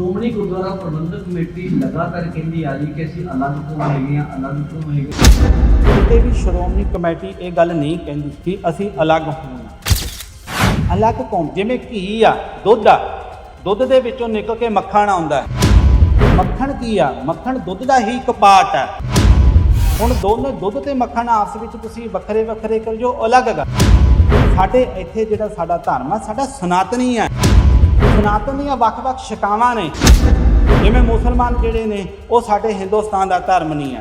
ਸ਼੍ਰੋਮਣੀ ਗੁਰਦੁਆਰਾ ਪ੍ਰਬੰਧਕ committee ਲਗਾਤਾਰ ਕਹਿੰਦੀ ਆ ਰਹੀ ਕਿ ਅਸੀਂ ਅਲੱਗ ਤੋਂ ਹੈਗੇ ਆ ਅਲੱਗ ਤੋਂ ਹੈਗੇ ਕਿਤੇ ਵੀ ਸ਼੍ਰੋਮਣੀ ਕਮੇਟੀ ਇਹ ਗੱਲ ਨਹੀਂ ਕਹਿੰਦੀ ਕਿ ਅਸੀਂ ਅਲੱਗ ਹੋਣਾ। ਅਲੱਗ ਕੌਮ ਜਿਵੇਂ ਘੀ ਆ, ਦੁੱਧ ਆ। ਦੁੱਧ ਦੇ ਵਿੱਚੋਂ ਨਿਕਲ ਕੇ ਮੱਖਣ ਆਉਂਦਾ ਮੱਖਣ ਕੀ ਆ? ਮੱਖਣ ਦੁੱਧ ਦਾ ਹੀ ਇੱਕ ਪਾਰਟ ਆ ਹੁਣ ਦੋਨੇ ਦੁੱਧ ਤੇ ਮੱਖਣ ਆਪਸ ਵਿੱਚ ਤੁਸੀਂ ਵੱਖਰੇ ਵੱਖਰੇ ਕਰ ਜੋ ਅਲੱਗ ਗਾ ਸਾਡੇ ਇੱਥੇ ਜਿਹੜਾ ਸਾਡਾ ਧਰਮ ਆ, ਸਾਡਾ ਸਨਾਤਨੀ ਆ ਸਨਾਤਨ ਦੀਆਂ ਵੱਖ-ਵੱਖ ਸ਼ਿਕਾਵਾਂ ਨੇ। ਜਿਵੇਂ ਮੁਸਲਮਾਨ ਜਿਹੜੇ ਨੇ, ਉਹ ਸਾਡੇ ਹਿੰਦੁਸਤਾਨ ਦਾ ਧਰਮ ਨਹੀਂ ਹੈ।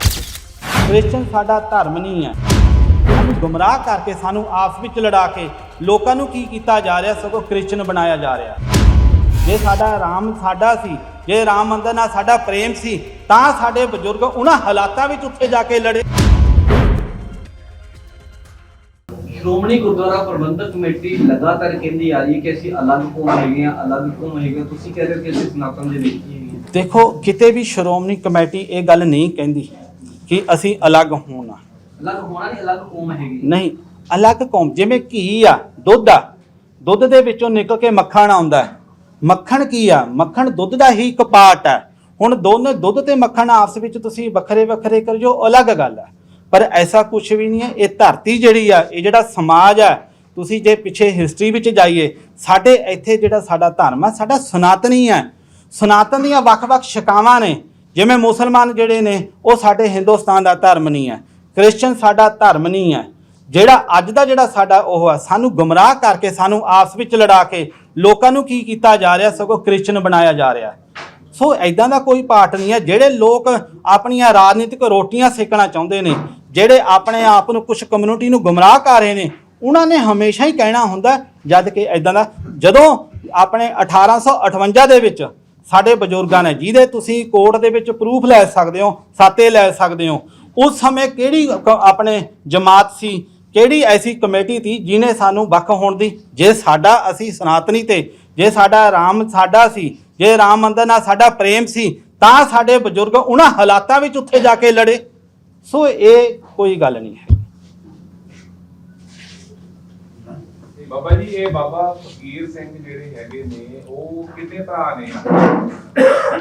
ਕ੍ਰਿਸਚਨ ਸਾਡਾ ਧਰਮ ਨਹੀਂ ਹੈ। ਸਾਨੂੰ ਗੁੰਮਰਾਹ ਕਰਕੇ, ਸਾਨੂੰ ਆਪਸ ਵਿੱਚ ਲੜਾ ਕੇ ਲੋਕਾਂ ਨੂੰ ਕੀ ਕੀਤਾ ਜਾ ਰਿਹਾ, ਸਗੋਂ ਕ੍ਰਿਸਚਨ ਬਣਾਇਆ ਜਾ ਰਿਹਾ। ਜੇ ਸਾਡਾ ਰਾਮ ਸਾਡਾ ਸੀ, ਜੇ ਰਾਮ ਮੰਦਰ ਨਾਲ ਸਾਡਾ ਪ੍ਰੇਮ ਸੀ, ਤਾਂ ਸਾਡੇ ਬਜ਼ੁਰਗ ਉਹਨਾਂ ਹਾਲਾਤਾਂ ਵਿੱਚ ਉੱਥੇ ਜਾ ਕੇ ਲੜੇ। ਸ਼੍ਰੋਮਣੀ ਗੁਰਦੁਆਰਾ ਪ੍ਰਬੰਧਕ ਕਮੇਟੀ ਲਗਾਤਾਰ ਕਹਿੰਦੀ ਆ ਰਹੀ ਕਿ ਅਸੀਂ ਅਲੱਗ ਤੋਂ ਹੈਗੇ ਆ ਅਲੱਗ ਤੋਂ ਹੈਗੇ ਆ। ਤੁਸੀਂ ਕਹਿ ਰਹੇ ਹੋ ਕਿ ਅਸੀਂ ਸਨਾਤਨ ਦੇ ਵਿੱਚ ਹੀ ਹਾਂ। ਦੇਖੋ ਕਿਤੇ ਵੀ ਸ਼੍ਰੋਮਣੀ ਕਮੇਟੀ ਇਹ ਗੱਲ ਨਹੀਂ ਕਹਿੰਦੀ ਕਿ ਅਸੀਂ ਅਲੱਗ ਹੋਣਾ ਅਲੱਗ ਹੋਣਾ ਨਹੀਂ ਅਲੱਗ ਕੌਮ ਹੈਗੀ ਨਹੀਂ ਅਲੱਗ ਕੌਮ ਜਿਵੇਂ ਘੀ ਆ ਦੁੱਧ ਆ ਦੁੱਧ ਦੇ ਵਿੱਚੋਂ ਨਿਕਲ ਕੇ ਮੱਖਣ ਆਉਂਦਾ ਹੈ। ਮੱਖਣ ਕੀ ਆ ਮੱਖਣ ਦੁੱਧ ਦਾ ਹੀ ਇੱਕ ਪਾਰਟ ਹੈ ਹੁਣ ਦੋਨੇ ਦੁੱਧ ਤੇ ਮੱਖਣ ਆਪਸ ਵਿੱਚ ਤੁਸੀਂ ਵੱਖਰੇ ਵੱਖਰੇ ਕਰ ਜੋ ਅਲੱਗ ਗੱਲ ਹੈ ਪਰ ਐਸਾ ਕੁਝ ਵੀ ਨਹੀਂ ਹੈ। ਇਹ ਧਰਤੀ ਜਿਹੜੀ ਆ, ਇਹ ਜਿਹੜਾ ਸਮਾਜ ਹੈ ਤੁਸੀਂ ਜੇ ਪਿੱਛੇ ਹਿਸਟਰੀ ਵਿੱਚ ਜਾਈਏ, ਸਾਡੇ ਇੱਥੇ ਜਿਹੜਾ ਸਾਡਾ ਧਰਮ ਆ, ਸਾਡਾ ਸਨਾਤਨੀ ਹੈ ਸਨਾਤਨ ਦੀਆਂ ਵੱਖ-ਵੱਖ ਸ਼ਿਕਾਵਾਂ ਨੇ। ਜਿਵੇਂ ਮੁਸਲਮਾਨ ਜਿਹੜੇ ਨੇ, ਉਹ ਸਾਡੇ ਹਿੰਦੁਸਤਾਨ ਦਾ ਧਰਮ ਨਹੀਂ ਹੈ ਕ੍ਰਿਸਚਨ ਸਾਡਾ ਧਰਮ ਨਹੀਂ ਹੈ ਜਿਹੜਾ ਅੱਜ ਦਾ ਜਿਹੜਾ ਸਾਡਾ ਉਹ ਹੈ ਸਾਨੂੰ ਗੁੰਮਰਾਹ ਕਰਕੇ, ਸਾਨੂੰ ਆਪਸ ਵਿੱਚ ਲੜਾ ਕੇ ਲੋਕਾਂ ਨੂੰ ਕੀ ਕੀਤਾ ਜਾ ਰਿਹਾ? ਸਗੋਂ ਕ੍ਰਿਸਚਨ ਬਣਾਇਆ ਜਾ ਰਿਹਾ। ਸੋ ਐਦਾਂ ਦਾ ਕੋਈ ਪਾਠ ਨਹੀਂ ਹੈ। ਜਿਹੜੇ ਲੋਕ ਆਪਣੀਆਂ ਰਾਜਨੀਤਿਕ ਰੋਟੀਆਂ ਸੇਕਣਾ ਚਾਹੁੰਦੇ ਨੇ ਜਿਹੜੇ ਆਪਣੇ ਆਪ ਨੂੰ ਕੁਝ ਕਮਿਊਨਿਟੀ ਨੂੰ ਗੁੰਮਰਾਹ ਕਰ ਰਹੇ ਨੇ, ਉਹਨਾਂ ਨੇ ਹਮੇਸ਼ਾ ਹੀ ਕਹਿਣਾ ਹੁੰਦਾ ਜਦ ਕਿ ਐਦਾਂ ਦਾ, ਜਦੋਂ ਆਪਣੇ 1858 ਦੇ ਵਿੱਚ ਸਾਡੇ ਬਜ਼ੁਰਗਾਂ ਨੇ, ਜਿਹਦੇ ਤੁਸੀਂ ਕੋਰਟ ਦੇ ਵਿੱਚ ਪ੍ਰੂਫ ਲੈ ਸਕਦੇ ਹੋ, ਸਾਤੇ ਲੈ ਸਕਦੇ ਹੋ, ਉਸ ਸਮੇਂ ਕਿਹੜੀ ਕ- ਆਪਣੇ ਜਮਾਤ ਸੀ, ਕਿਹੜੀ ਐਸੀ ਕਮੇਟੀ ਸੀ ਜਿਨੇ ਸਾਨੂੰ ਵੱਖ ਹੋਣ ਦੀ, ਜੇ ਸਾਡਾ ਅਸੀਂ ਸਨਾਤਨੀ ਤੇ, ਜੇ ਸਾਡਾ ਰਾਮ ਸਾਡਾ ਸੀ, ਜੇ ਰਾਮ ਮੰਦਰ ਨਾਲ ਸਾਡਾ ਪ੍ਰੇਮ ਸੀ, ਤਾਂ ਸਾਡੇ ਬਜ਼ੁਰਗ ਉਹਨਾਂ ਹਾਲਾਤਾਂ ਵਿੱਚ ਉੱਥੇ ਜਾ ਕੇ ਲੜੇ। ਸੋ ਇਹ ਕੋਈ ਗੱਲ ਨਹੀਂ ਹੈ। ਬਾਬਾ ਜੀ ਇਹ ਬਾਬਾ ਫਕੀਰ ਸਿੰਘ ਜਿਹੜੇ ਹੈਗੇ ਨੇ ਉਹ ਕਿੰਨੇ ਭਰਾ ਨੇ?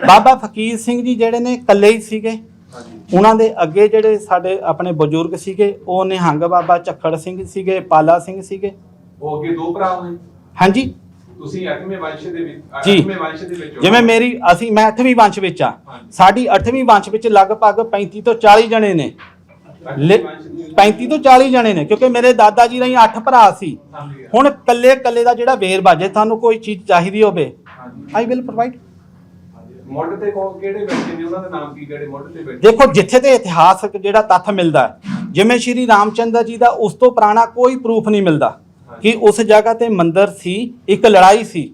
ਬਾਬਾ ਫਕੀਰ ਸਿੰਘ ਜੀ ਜਿਹੜੇ ਨੇ ਇਕੱਲੇ ਹੀ ਸੀਗੇ। ਉਹਨਾਂ ਦੇ ਅੱਗੇ ਜਿਹੜੇ ਸਾਡੇ ਆਪਣੇ ਬਜ਼ੁਰਗ ਸੀਗੇ ਉਹ ਨਿਹੰਗ ਬਾਬਾ ਝੱਖੜ ਸਿੰਘ ਸੀਗੇ ਪਾਲਾ ਸਿੰਘ ਸੀਗੇ। ਉਹ ਅੱਗੇ ਦੋ ਭਰਾ ਨੇ ਹਾਂਜੀ। ਤੁਸੀਂ 8ਵੇਂ ਵੰਸ਼ ਦੇ ਵਿੱਚ ਜੀ। 8ਵੇਂ ਵੰਸ਼ ਦੇ ਵਿੱਚ ਹੋ। ਜਿਵੇਂ ਮੇਰੀ ਅਸੀਂ ਮੈਂ 8ਵੀਂ ਵੰਸ਼ ਵਿੱਚ ਆ ਹਾਂਜੀ। ਸਾਡੀ 8ਵੀਂ ਵੰਸ਼ ਵਿੱਚ ਲਗਭਗ 35 ਤੋਂ 40 ਜਣੇ ਨੇ ਅੱਠਵੇਂ ਲੇ- ਵੰਸ਼ ਦੀ- 35 ਤੋਂ 40 ਜਣੇ ਨੇ ਕਿਉਂਕਿ ਮੇਰੇ ਦਾਦਾ ਜੀ ਰਹੀ 8 ਭਰਾ ਸੀ ਹਾਂਜੀ। ਹੁਣ ਕੱਲੇ ਕੱਲੇ ਦਾ ਜਿਹੜਾ ਵੇਰਵਾ ਜੇ ਤੁਹਾਨੂੰ ਕੋਈ ਚੀਜ਼ ਚਾਹੀਦੀ ਹੋਵੇ ਹਾਂਜੀ। ਆਈ ਵਿਲ ਪ੍ਰੋਵਾਈਡ ਮੁੱਢ ਤੇ ਕਿਹੜੇ ਬੈਠੇ ਨੇ ਉਹਨਾਂ ਦਾ ਨਾਮ ਕੀ ਕਿਹੜੇ ਮੁੱਢ ਤੇ ਬੈਠੇ ਦੇਖੋ ਜਿੱਥੇ ਤੇ ਇਤਿਹਾਸਕ ਜਿਹੜਾ ਤੱਥ ਮਿਲਦਾ ਹੈ, ਜਿਵੇਂ ਸ਼੍ਰੀ ਰਾਮਚੰਦਰ ਜੀ ਦਾ ਉਸ ਤੋਂ ਪੁਰਾਣਾ ਕੋਈ ਪ੍ਰੂਫ ਨਹੀਂ ਮਿਲਦਾ ਕਿ ਉਸ ਜਗ੍ਹਾ ਤੇ ਮੰਦਰ ਸੀ, ਇੱਕ ਲੜਾਈ ਸੀ।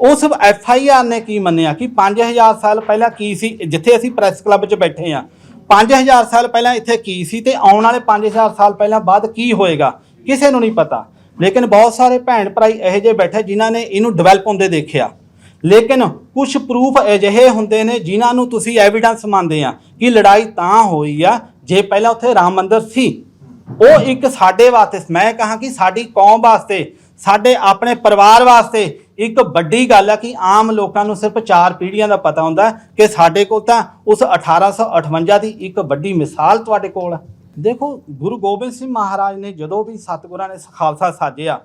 ਉਸ ਐਫ ਆਈ ਆਰ ਨੇ ਕੀ ਮੰਨਿਆ ਕਿ 5000 ਸਾਲ ਪਹਿਲਾਂ ਕੀ ਸੀ? ਜਿੱਥੇ ਅਸੀਂ ਪ੍ਰੈਸ ਕਲੱਬ 'ਚ ਬੈਠੇ ਆ 5000 ਸਾਲ ਪਹਿਲਾਂ ਇੱਥੇ ਕੀ ਸੀ ਤੇ ਆਉਣ ਵਾਲੇ 5000 ਸਾਲ ਪਹਿਲਾਂ ਬਾਅਦ ਕੀ ਹੋਏਗਾ? ਕਿਸੇ ਨੂੰ ਨਹੀਂ ਪਤਾ। ਲੇਕਿਨ ਬਹੁਤ ਸਾਰੇ ਭੈਣ ਭਰਾਈ ਇਹੋ ਜਿਹੇ ਬੈਠੇ ਜਿਨ੍ਹਾਂ ਨੇ ਇਹਨੂੰ ਡਿਵੈਲਪ ਹੁੰਦੇ ਦੇਖਿਆ। ਲੇਕਿਨ ਕੁਝ ਪ੍ਰੂਫ ਅਜਿਹੇ ਹੁੰਦੇ ਨੇ ਜਿਨ੍ਹਾਂ ਨੂੰ ਤੁਸੀਂ ਐਵੀਡੈਂਸ ਮੰਨਦੇ ਆ ਕਿ ਲੜਾਈ ਤਾਂ ਹੋਈ ਆ, ਜੇ ਪਹਿਲਾਂ ਉੱਥੇ ਰਾਮ ਮੰਦਰ ਸੀ। ਉਹ ਇੱਕ ਸਾਡੇ ਵਾਸਤੇ, ਮੈਂ ਕਹਾਂ ਕਿ ਸਾਡੀ ਕੌਮ ਵਾਸਤੇ, ਸਾਡੇ ਆਪਣੇ ਪਰਿਵਾਰ ਵਾਸਤੇ ਇੱਕ ਵੱਡੀ ਗੱਲ ਹੈ ਕਿ ਆਮ ਲੋਕਾਂ ਨੂੰ ਸਿਰਫ ਚਾਰ ਪੀੜ੍ਹੀਆਂ ਦਾ ਪਤਾ ਹੁੰਦਾ ਕਿ ਸਾਡੇ ਕੋਲ ਤਾਂ ਉਸ 1858 ਦੀ ਇੱਕ ਵੱਡੀ ਮਿਸਾਲ ਤੁਹਾਡੇ ਕੋਲ ਹੈ ਦੇਖੋ, ਗੁਰੂ ਗੋਬਿੰਦ ਸਿੰਘ ਮਹਾਰਾਜ ਨੇ ਜਦੋਂ ਵੀ ਸਤਿਗੁਰਾਂ ਨੇ ਖਾਲਸਾ ਸਾਜਿਆ,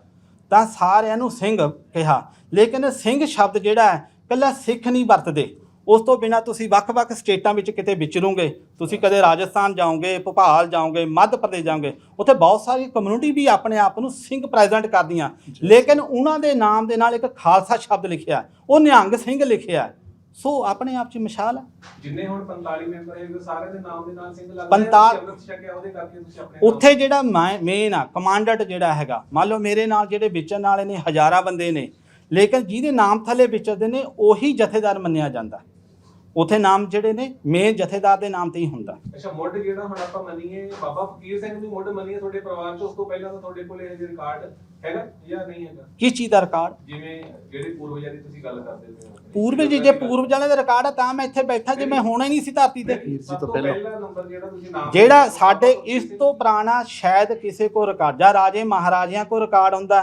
ਤਾਂ ਸਾਰਿਆਂ ਨੂੰ ਸਿੰਘ ਕਿਹਾ। ਲੇਕਿਨ ਸਿੰਘ ਸ਼ਬਦ ਜਿਹੜਾ ਹੈ ਕੱਲਾ ਸਿੱਖ ਨਹੀਂ ਵਰਤਦੇ। ਉਸ ਤੋਂ ਬਿਨਾ ਤੁਸੀਂ ਵੱਖ-ਵੱਖ ਸਟੇਟਾਂ ਵਿੱਚ ਕਿਤੇ ਵਿਚਰੋਗੇ ਤੁਸੀਂ ਕਦੇ ਰਾਜਸਥਾਨ ਜਾਓਗੇ ਭੋਪਾਲ ਜਾਓਗੇ ਮੱਧ ਪ੍ਰਦੇਸ਼ ਜਾਓਗੇ ਉੱਥੇ ਬਹੁਤ ਸਾਰੀ ਕਮਿਊਨਿਟੀ ਵੀ ਆਪਣੇ ਆਪ ਨੂੰ ਸਿੰਘ ਪ੍ਰੈਜ਼ੈਂਟ ਕਰਦੀਆਂ। ਲੇਕਿਨ ਉਹਨਾਂ ਦੇ ਨਾਮ ਦੇ ਨਾਲ ਇੱਕ ਖਾਲਸਾ ਸ਼ਬਦ ਲਿਖਿਆ ਉਹ ਨਿਹੰਗ ਸਿੰਘ ਲਿਖਿਆ ਸੋ ਆਪਣੇ ਆਪ 'ਚ ਮਿਸਾਲ ਹੈ। ਜਿੰਨੇ ਹੁਣ 45 ਮੈਂਬਰ ਹੈਗੇ ਸਾਰੇ ਦੇ ਨਾਮ ਦੇ ਨਾਲ ਸਿੰਘ ਲੱਗਦੇ ਪੰਤਾਲ- ਅੰਮ੍ਰਿਤ ਛਕਿਆ ਉਹਦੇ ਕਰਕੇ ਤੁਸੀਂ ਆਪਣੇ ਉੱਥੇ ਜਿਹੜਾ ਮੇਨ ਆ ਕਮਾਂਡੈਂਟ ਜਿਹੜਾ ਹੈਗਾ ਮੰਨ ਲਓ ਮੇਰੇ ਨਾਲ ਜਿਹੜੇ ਵਿਚਰਨ ਵਾਲੇ ਨੇ ਹਜ਼ਾਰਾਂ ਬੰਦੇ ਨੇ ਲੇਕਿਨ ਜਿਹਦੇ ਨਾਮ ਥੱਲੇ ਵਿਚਰਦੇ ਨੇ ਉਹੀ ਜਥੇਦਾਰ ਮੰਨਿਆ ਜਾਂਦਾ। ਉੱਥੇ ਨਾਮ ਜਿਹੜੇ ਨੇ ਮੇਨ ਜਥੇਦਾਰ ਦੇ ਨਾਮ ਤੇ ਹੀ ਹੁੰਦਾ। ਅੱਛਾ ਮੁੱਢ ਜਿਹੜਾ ਹੁਣ ਆਪਾਂ ਮੰਨੀਏ ਬਾਬਾ ਫਕੀਰ ਸਿੰਘ ਨੂੰ ਮੁੱਢ ਮੰਨੀਏ ਤੁਹਾਡੇ ਪਰਿਵਾਰ ਚ ਉਸ ਤੋਂ ਪਹਿਲਾਂ ਤਾਂ ਤੁਹਾਡੇ ਕੋਲ ਇਹ ਜਿਹੇ ਰਿਕਾਰਡ ਹੈਗਾ ਜਾਂ ਨਹੀਂ ਹੈਗਾ? ਕਿਸ ਚੀਜ਼ ਦਾ ਰਿਕਾਰਡ ਜਿਵੇਂ ਜਿਹੜੇ ਪੂਰਵਜਾਂ ਦੀ ਤੁਸੀਂ ਗੱਲ ਕਰਦੇ ਹੋ। ਪੂਰਵਜ ਜੀ ਜੇ ਪੂਰਵਜਾਂ ਦਾ ਰਿਕਾਰਡ ਆ ਤਾਂ ਮੈਂ ਇੱਥੇ ਬੈਠਾ ਜੇ ਮੈਂ ਹੋਣਾ ਹੀ ਨਹੀਂ ਸੀ ਧਰਤੀ ਤੇ। ਸਭ ਤੋਂ ਪਹਿਲਾ। ਨੰਬਰ ਜਿਹੜਾ ਤੁਸੀਂ ਨਾਮ ਜਿਹੜਾ ਸਾਡੇ ਇਸ ਤੋਂ ਪੁਰਾਣਾ ਸ਼ਾਇਦ ਕਿਸੇ ਕੋ ਰਿਕਾਰਡ ਜਾਂ ਰਾਜੇ ਮਹਾਰਾਜਿਆਂ ਕੋ ਰਿਕਾਰਡ ਹੁੰਦਾ।